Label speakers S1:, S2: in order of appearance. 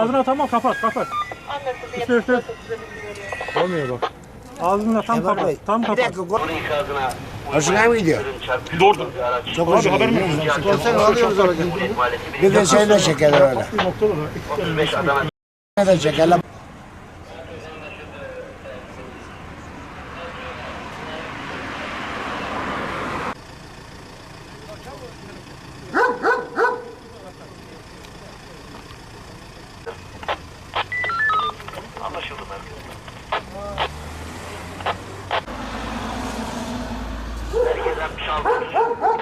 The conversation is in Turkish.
S1: Ağzına tamam kapat kapat.
S2: Size bilgi veriyor.
S1: Olmuyor bak. Ağzına tam
S3: Kemal Bey,
S1: kapat. Tam
S3: bir
S1: kapat.
S3: dakika. gol-
S4: Bunun ikazına
S3: Hoşuna mı gidiyor?
S1: Doğru.
S3: Çok
S1: Abi
S3: hoşuna
S1: haber mi?
S3: gidiyor.
S1: Konser alıyoruz alacak.
S3: Bir de şeyle çekelim öyle.
S1: Bir da.
S4: 35 Adana
S3: Ne de çekelim.
S4: Get up, Charles.